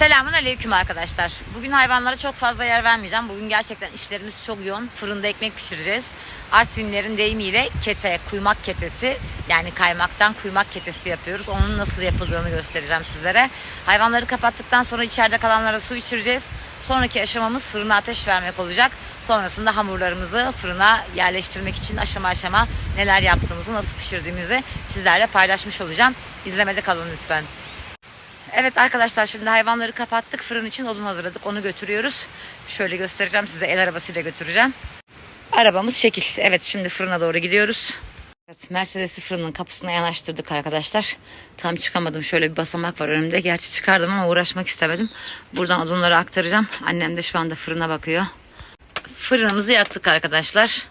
Selamun aleyküm arkadaşlar. Bugün hayvanlara çok fazla yer vermeyeceğim. Bugün gerçekten işlerimiz çok yoğun. Fırında ekmek pişireceğiz. Artvinlerin deyimiyle kete, kuymak ketesi yani kaymaktan kuymak ketesi yapıyoruz. Onun nasıl yapıldığını göstereceğim sizlere. Hayvanları kapattıktan sonra içeride kalanlara su içireceğiz. Sonraki aşamamız fırına ateş vermek olacak. Sonrasında hamurlarımızı fırına yerleştirmek için aşama aşama neler yaptığımızı, nasıl pişirdiğimizi sizlerle paylaşmış olacağım. İzlemede kalın lütfen. Evet arkadaşlar şimdi hayvanları kapattık. Fırın için odun hazırladık. Onu götürüyoruz. Şöyle göstereceğim size. El arabasıyla götüreceğim. Arabamız şekil. Evet şimdi fırına doğru gidiyoruz. Evet, Mercedes'i fırının kapısına yanaştırdık arkadaşlar. Tam çıkamadım. Şöyle bir basamak var önümde. Gerçi çıkardım ama uğraşmak istemedim. Buradan odunları aktaracağım. Annem de şu anda fırına bakıyor. Fırınımızı yaktık arkadaşlar.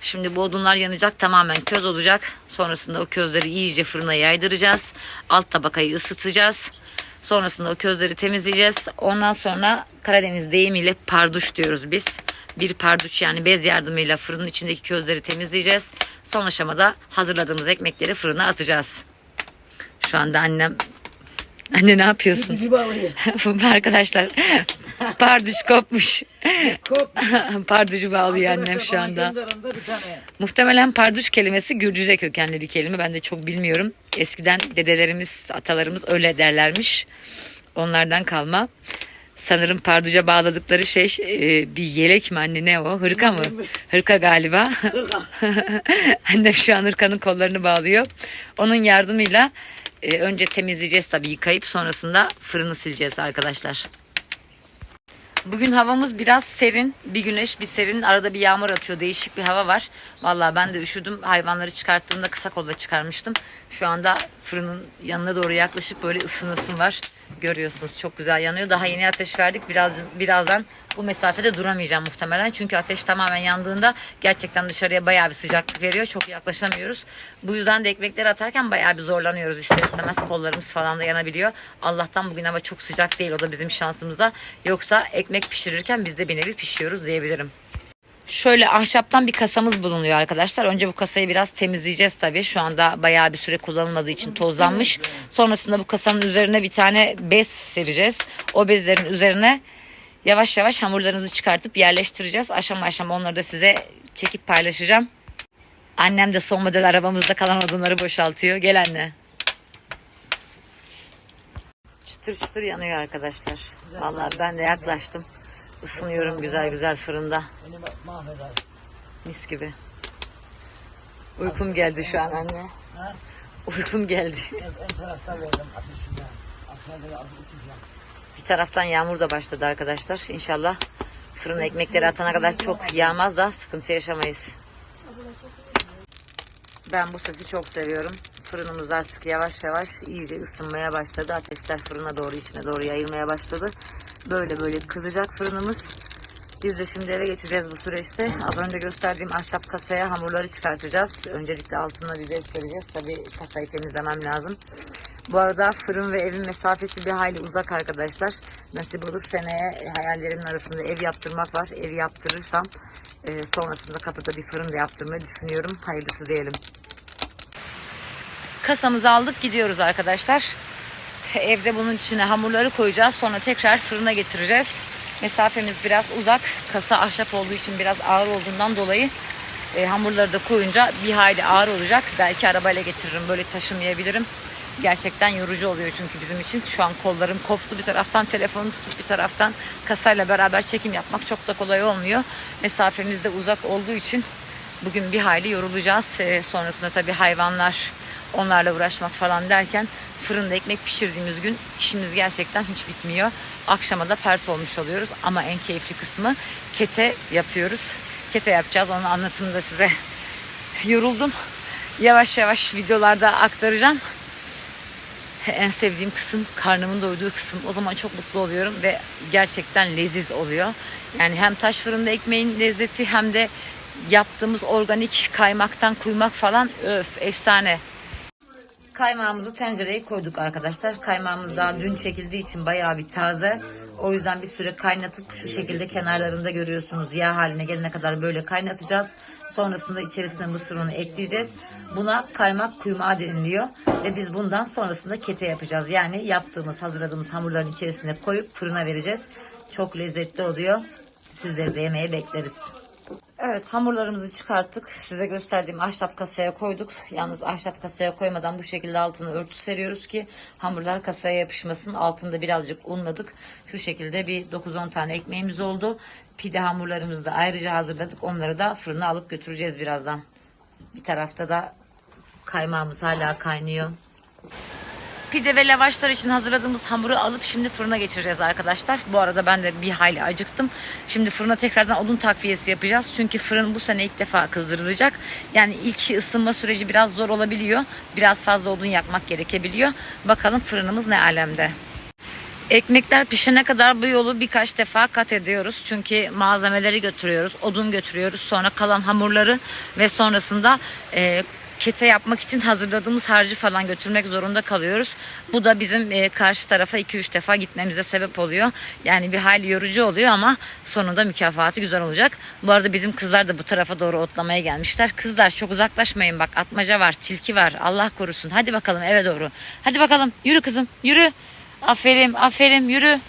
Şimdi bu odunlar yanacak tamamen köz olacak. Sonrasında o közleri iyice fırına yaydıracağız. Alt tabakayı ısıtacağız. Sonrasında o közleri temizleyeceğiz. Ondan sonra Karadeniz deyimiyle parduş diyoruz biz. Bir parduç yani bez yardımıyla fırının içindeki közleri temizleyeceğiz. Son aşamada hazırladığımız ekmekleri fırına atacağız. Şu anda annem Anne ne yapıyorsun? Arkadaşlar parduş kopmuş. Kop. Parducu bağlıyor annem şu anda. Gönderin de bir tane. Muhtemelen parduş kelimesi Gürcüce kökenli bir kelime. Ben de çok bilmiyorum. Eskiden dedelerimiz, atalarımız öyle derlermiş. Onlardan kalma. Sanırım parduca bağladıkları şey e, bir yelek mi anne ne o? Hırka mı? Hırka galiba. Hırka. Annem şu an hırkanın kollarını bağlıyor. Onun yardımıyla e, önce temizleyeceğiz tabii yıkayıp sonrasında fırını sileceğiz arkadaşlar. Bugün havamız biraz serin. Bir güneş bir serin. Arada bir yağmur atıyor. Değişik bir hava var. Vallahi ben de üşüdüm. Hayvanları çıkarttığımda kısa kolla çıkarmıştım. Şu anda fırının yanına doğru yaklaşıp böyle ısın ısın var. Görüyorsunuz çok güzel yanıyor. Daha yeni ateş verdik. Biraz birazdan bu mesafede duramayacağım muhtemelen. Çünkü ateş tamamen yandığında gerçekten dışarıya bayağı bir sıcaklık veriyor. Çok yaklaşamıyoruz. Bu yüzden de ekmekleri atarken bayağı bir zorlanıyoruz ister istemez. Kollarımız falan da yanabiliyor. Allah'tan bugün hava çok sıcak değil. O da bizim şansımıza. Yoksa ekmek pişirirken biz de bir nevi pişiyoruz diyebilirim. Şöyle ahşaptan bir kasamız bulunuyor arkadaşlar. Önce bu kasayı biraz temizleyeceğiz tabii. Şu anda bayağı bir süre kullanılmadığı için tozlanmış. Sonrasında bu kasanın üzerine bir tane bez sereceğiz. O bezlerin üzerine yavaş yavaş hamurlarımızı çıkartıp yerleştireceğiz. Aşama aşama onları da size çekip paylaşacağım. Annem de son model arabamızda kalan odunları boşaltıyor. Gel anne. Çıtır çıtır yanıyor arkadaşlar. Vallahi ben de yaklaştım. Isınıyorum güzel güzel fırında. Mis gibi. Uykum geldi şu an anne. Uykum geldi. En, tarafta verdim ateşi ya. Aşağıda uçacağım. Bir taraftan yağmur da başladı arkadaşlar. İnşallah fırına ekmekleri atana kadar çok yağmaz da sıkıntı yaşamayız. Ben bu sesi çok seviyorum. Fırınımız artık yavaş yavaş iyice ısınmaya başladı. Ateşler fırına doğru içine doğru yayılmaya başladı. Böyle böyle kızacak fırınımız. Biz de şimdi eve geçeceğiz bu süreçte. Az önce gösterdiğim ahşap kasaya hamurları çıkartacağız. Öncelikle altına bir bez sereceğiz. Tabii kasayı temizlemem lazım. Bu arada fırın ve evin mesafesi bir hayli uzak arkadaşlar. Nasip olur seneye hayallerimin arasında ev yaptırmak var. Ev yaptırırsam e, sonrasında kapıda bir fırın da yaptırmayı düşünüyorum. Hayırlısı diyelim. Kasamızı aldık gidiyoruz arkadaşlar. Evde bunun içine hamurları koyacağız. Sonra tekrar fırına getireceğiz. Mesafemiz biraz uzak. Kasa ahşap olduğu için biraz ağır olduğundan dolayı e, hamurları da koyunca bir hayli ağır olacak. Belki arabayla getiririm. Böyle taşımayabilirim. Gerçekten yorucu oluyor çünkü bizim için. Şu an kollarım koptu. Bir taraftan telefonu tutup bir taraftan kasayla beraber çekim yapmak çok da kolay olmuyor. Mesafemiz de uzak olduğu için bugün bir hayli yorulacağız. E, sonrasında tabii hayvanlar onlarla uğraşmak falan derken fırında ekmek pişirdiğimiz gün işimiz gerçekten hiç bitmiyor. Akşama da pert olmuş oluyoruz ama en keyifli kısmı kete yapıyoruz. Kete yapacağız. Onun anlatımını da size yoruldum. Yavaş yavaş videolarda aktaracağım. En sevdiğim kısım karnımın doyduğu kısım. O zaman çok mutlu oluyorum ve gerçekten leziz oluyor. Yani hem taş fırında ekmeğin lezzeti hem de yaptığımız organik kaymaktan kuymak falan öf efsane. Kaymağımızı tencereye koyduk arkadaşlar. Kaymağımız daha dün çekildiği için bayağı bir taze. O yüzden bir süre kaynatıp şu şekilde kenarlarında görüyorsunuz yağ haline gelene kadar böyle kaynatacağız. Sonrasında içerisine mısır unu ekleyeceğiz. Buna kaymak kuymağı deniliyor. Ve biz bundan sonrasında kete yapacağız. Yani yaptığımız, hazırladığımız hamurların içerisine koyup fırına vereceğiz. Çok lezzetli oluyor. Sizleri de yemeye bekleriz. Evet hamurlarımızı çıkarttık. Size gösterdiğim ahşap kasaya koyduk. Yalnız ahşap kasaya koymadan bu şekilde altına örtü seriyoruz ki hamurlar kasaya yapışmasın. Altında birazcık unladık. Şu şekilde bir 9-10 tane ekmeğimiz oldu. Pide hamurlarımızı da ayrıca hazırladık. Onları da fırına alıp götüreceğiz birazdan. Bir tarafta da kaymağımız hala kaynıyor. Pide ve lavaşlar için hazırladığımız hamuru alıp şimdi fırına geçireceğiz arkadaşlar. Bu arada ben de bir hayli acıktım. Şimdi fırına tekrardan odun takviyesi yapacağız. Çünkü fırın bu sene ilk defa kızdırılacak. Yani ilk ısınma süreci biraz zor olabiliyor. Biraz fazla odun yakmak gerekebiliyor. Bakalım fırınımız ne alemde. Ekmekler pişene kadar bu yolu birkaç defa kat ediyoruz. Çünkü malzemeleri götürüyoruz, odun götürüyoruz. Sonra kalan hamurları ve sonrasında e, kete yapmak için hazırladığımız harcı falan götürmek zorunda kalıyoruz. Bu da bizim e, karşı tarafa 2-3 defa gitmemize sebep oluyor. Yani bir hayli yorucu oluyor ama sonunda mükafatı güzel olacak. Bu arada bizim kızlar da bu tarafa doğru otlamaya gelmişler. Kızlar çok uzaklaşmayın bak atmaca var, tilki var. Allah korusun. Hadi bakalım eve doğru. Hadi bakalım yürü kızım yürü. Aferin aferin yürü.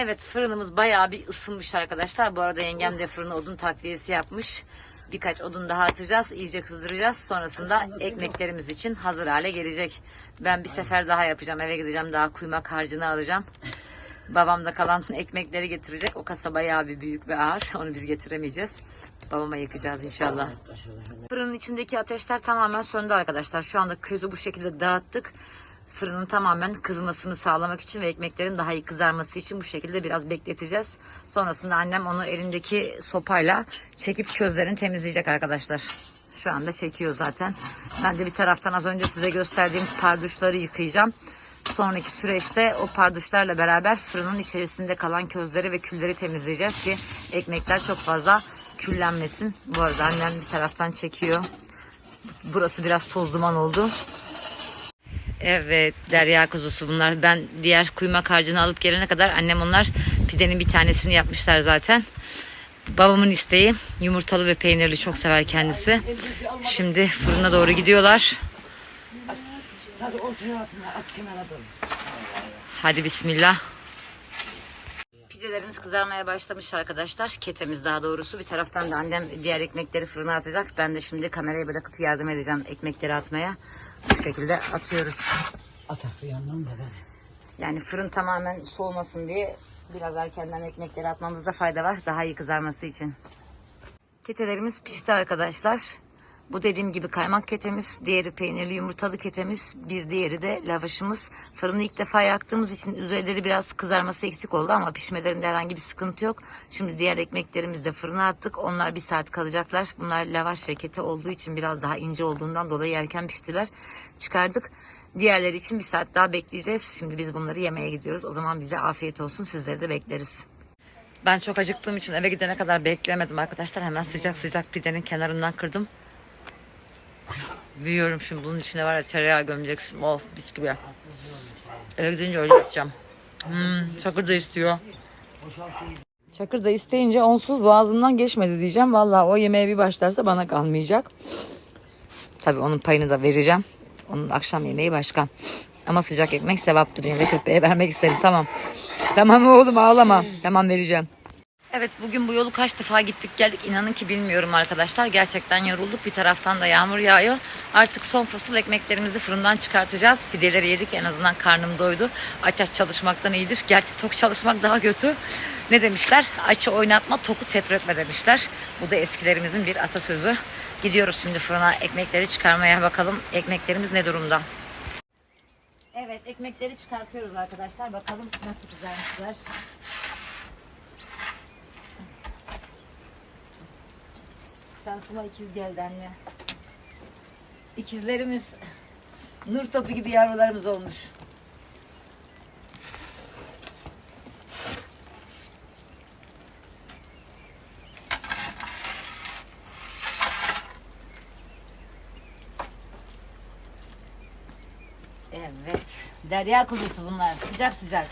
Evet fırınımız bayağı bir ısınmış arkadaşlar. Bu arada yengem de fırına odun takviyesi yapmış. Birkaç odun daha atacağız. iyice kızdıracağız. Sonrasında ekmeklerimiz için hazır hale gelecek. Ben bir sefer daha yapacağım. Eve gideceğim. Daha kuymak harcını alacağım. Babam da kalan ekmekleri getirecek. O kasa bayağı bir büyük ve ağır. Onu biz getiremeyeceğiz. Babama yakacağız inşallah. Fırının içindeki ateşler tamamen söndü arkadaşlar. Şu anda közü bu şekilde dağıttık. Fırının tamamen kızmasını sağlamak için ve ekmeklerin daha iyi kızarması için bu şekilde biraz bekleteceğiz. Sonrasında annem onu elindeki sopayla çekip közlerini temizleyecek arkadaşlar. Şu anda çekiyor zaten. Ben de bir taraftan az önce size gösterdiğim parduşları yıkayacağım. Sonraki süreçte o parduşlarla beraber fırının içerisinde kalan közleri ve külleri temizleyeceğiz ki ekmekler çok fazla küllenmesin. Bu arada annem bir taraftan çekiyor. Burası biraz toz duman oldu. Evet derya kuzusu bunlar. Ben diğer kuymak harcını alıp gelene kadar annem onlar pidenin bir tanesini yapmışlar zaten. Babamın isteği yumurtalı ve peynirli çok sever kendisi. Şimdi fırına doğru gidiyorlar. Hadi bismillah. Pidelerimiz kızarmaya başlamış arkadaşlar. Ketemiz daha doğrusu. Bir taraftan da annem diğer ekmekleri fırına atacak. Ben de şimdi kamerayı bırakıp yardım edeceğim ekmekleri atmaya. Bu şekilde atıyoruz. Atak bir yandan da ben. Yani fırın tamamen soğumasın diye biraz erkenden ekmekleri atmamızda fayda var. Daha iyi kızarması için. Ketelerimiz pişti arkadaşlar. Bu dediğim gibi kaymak ketemiz, diğeri peynirli yumurtalı ketemiz, bir diğeri de lavaşımız. Fırını ilk defa yaktığımız için üzerleri biraz kızarması eksik oldu ama pişmelerinde herhangi bir sıkıntı yok. Şimdi diğer ekmeklerimizi de fırına attık. Onlar bir saat kalacaklar. Bunlar lavaş ve kete olduğu için biraz daha ince olduğundan dolayı erken piştiler. Çıkardık. Diğerleri için bir saat daha bekleyeceğiz. Şimdi biz bunları yemeye gidiyoruz. O zaman bize afiyet olsun. Sizleri de bekleriz. Ben çok acıktığım için eve gidene kadar beklemedim arkadaşlar. Hemen sıcak sıcak pidenin kenarından kırdım. Büyüyorum şimdi bunun içine var ya tereyağı gömeceksin. Of mis gibi. Eve öyle yapacağım. Hmm, çakır da istiyor. Çakır da isteyince onsuz boğazımdan geçmedi diyeceğim. Vallahi o yemeğe bir başlarsa bana kalmayacak. Tabii onun payını da vereceğim. Onun akşam yemeği başka. Ama sıcak ekmek sevaptır yine köpeğe vermek isterim. Tamam. Tamam oğlum ağlama. Tamam vereceğim. Evet bugün bu yolu kaç defa gittik geldik inanın ki bilmiyorum arkadaşlar. Gerçekten yorulduk bir taraftan da yağmur yağıyor. Artık son fasıl ekmeklerimizi fırından çıkartacağız. Pideleri yedik en azından karnım doydu. Aç aç çalışmaktan iyidir. Gerçi tok çalışmak daha kötü. Ne demişler? Açı oynatma toku tepretme demişler. Bu da eskilerimizin bir atasözü. Gidiyoruz şimdi fırına ekmekleri çıkarmaya bakalım ekmeklerimiz ne durumda. Evet ekmekleri çıkartıyoruz arkadaşlar. Bakalım nasıl güzelmişler. Şansıma ikiz geldi anne. İkizlerimiz nur topu gibi yavrularımız olmuş. Evet. Derya kuzusu bunlar. Sıcak sıcak.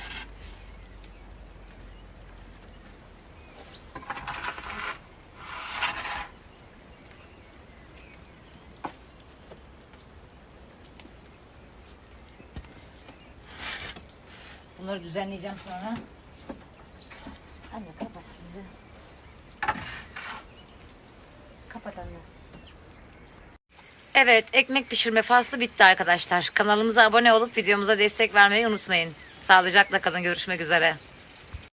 Bunları düzenleyeceğim sonra. Anne kapat şimdi. Kapat anne. Evet, ekmek pişirme faslı bitti arkadaşlar. Kanalımıza abone olup videomuza destek vermeyi unutmayın. Sağlıcakla kalın. Görüşmek üzere.